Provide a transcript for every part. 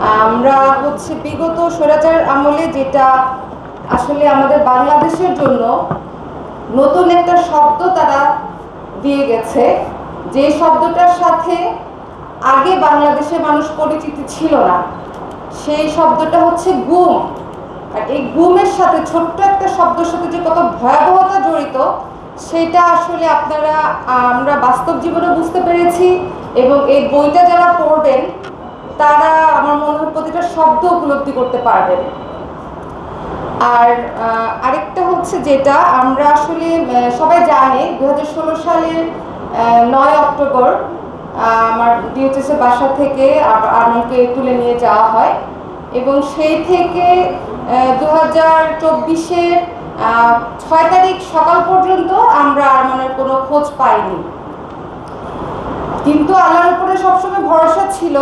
আমরা হচ্ছে বিগত স্বৈরাচার আমলে যেটা আসলে আমাদের বাংলাদেশের জন্য নতুন একটা শব্দ তারা দিয়ে গেছে। যে শব্দটার সাথে আগে বাংলাদেশের মানুষ পরিচিত ছিল না, সেই শব্দটা হচ্ছে গুম। আর এই গুমের সাথে ছোট্ট একটা শব্দের সাথে যে কত ভয়াবহতা জড়িত, সেটা আসলে আপনারা, আমরা বাস্তব জীবনে বুঝতে পেরেছি এবং এই বইটা যারা পড়বেন তারা আমার মনে হয় প্রতিটা শব্দ উপলব্ধি করতে পারবেন আর আরেকটা হচ্ছে যেটা আমরা আসলে সবাই জানি দু হাজার সালের আহ, নয় অক্টোবর আমার ডিউটিসের বাসা থেকে আমাকে তুলে নিয়ে যাওয়া হয়। এবং সেই থেকে দু হাজার চব্বিশের ছয় তারিখ সকাল পর্যন্ত আমরা আরমানের কোনো খোঁজ পাইনি। কিন্তু আল্লাহর উপরে সবসময় ভরসা ছিল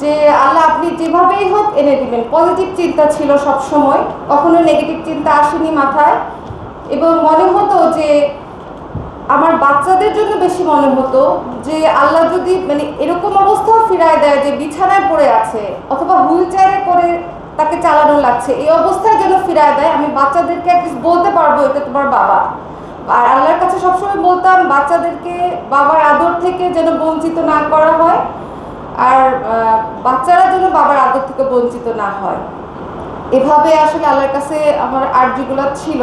যে আল্লাহ আপনি যেভাবেই হোক এনে দিবেন। পজিটিভ চিন্তা ছিল সব সময় কখনো নেগেটিভ চিন্তা আসেনি মাথায়। এবং মনে হতো যে আমার বাচ্চাদের জন্য বেশি মনে হতো যে আল্লাহ যদি মানে এরকম অবস্থাও ফিরায় দেয় যে বিছানায় পড়ে আছে অথবা হুইল চেয়ারে করে তাকে চালানো লাগছে, এই অবস্থায় যেন ফিরায় দেয়, আমি বাচ্চাদেরকে অ্যাটলিস্ট বলতে পারব এটা তোমার বাবা। আর আল্লাহর কাছে সবসময় বলতাম, বাচ্চাদেরকে বাবার আদর থেকে যেন বঞ্চিত না করা হয়। আর বাচ্চারা যেন বাবার আদর থেকে বঞ্চিত না হয়। এভাবে আসলে আল্লাহর কাছে আমার আর্যগুলো ছিল।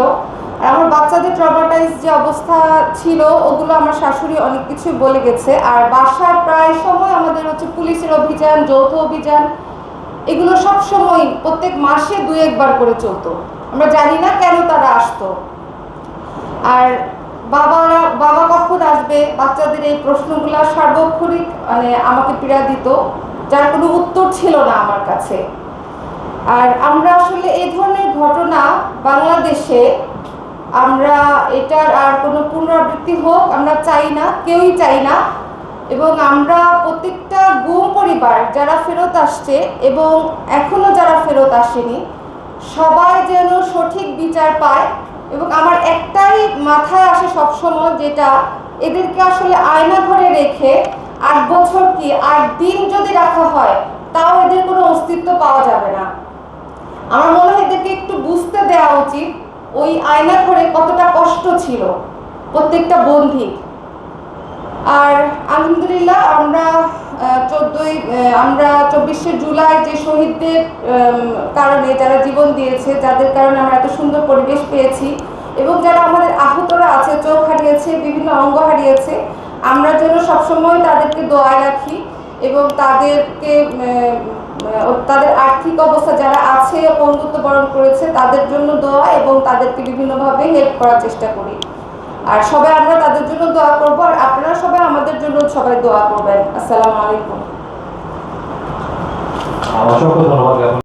আর আমার বাচ্চাদের ট্রমাটাইজ যে অবস্থা ছিল, ওগুলো আমার শাশুড়ি অনেক কিছু বলে গেছে। আর বাসার প্রায় সময় আমাদের হচ্ছে পুলিশের অভিযান, যৌথ অভিযান, এগুলো সব সময় প্রত্যেক মাসে দুই একবার করে চলতো। আমরা জানি না কেন তারা আসতো। আর বাবারা বাবা কখন আসবে? বাচ্চাদের এই প্রশ্নগুলো সার্বক্ষণিক মানে আমাকে পীড়া দিত। যার কোনো উত্তর ছিল না আমার কাছে। আর আমরা আসলে এই ধরনের ঘটনা বাংলাদেশে, আমরা এটার আর কোনো পুনরাবৃত্তি হোক আমরা চাই না, কেউই চাই না। এবং আমরা প্রত্যেকটা গুম পরিবার যারা ফেরত আসছে এবং এখনও যারা ফেরত আসেনি, সবাই যেন সঠিক বিচার পায়। এবং আমার একটাই মাথায় আসে সবসময় যেটা এদেরকে আসলে আয়না ঘরে রেখে আট বছর কি আট দিন যদি রাখা হয়, তাও এদের কোনো অস্তিত্ব পাওয়া যাবে না। আমার মনে হয় এদেরকে একটু বুঝতে দেওয়া উচিত ওই আয়না ঘরে কতটা কষ্ট ছিল প্রত্যেকটা বন্ধি। আর আলহামদুলিল্লাহ আমরা চোদ্দই আমরা চব্বিশে জুলাই যে শহীদদের কারণে যারা জীবন দিয়েছে, যাদের কারণে আমরা এত সুন্দর পরিবেশ পেয়েছি এবং যারা আমাদের আহতরা আছে, চোখ হারিয়েছে, বিভিন্ন অঙ্গ হারিয়েছে, আমরা যেন সবসময় তাদেরকে দোয়ায় রাখি এবং তাদেরকে তাদের আর্থিক অবস্থা যারা আছে, বন্ধুত্ব বরণ করেছে, তাদের জন্য দোয়া এবং তাদেরকে বিভিন্নভাবে হেল্প করার চেষ্টা করি। আর সবাই আমরা তাদের জন্য দোয়া করব, আর আপনারা সবাই আমাদের জন্য সবাই দোয়া করবেন। আসসালামু আলাইকুম।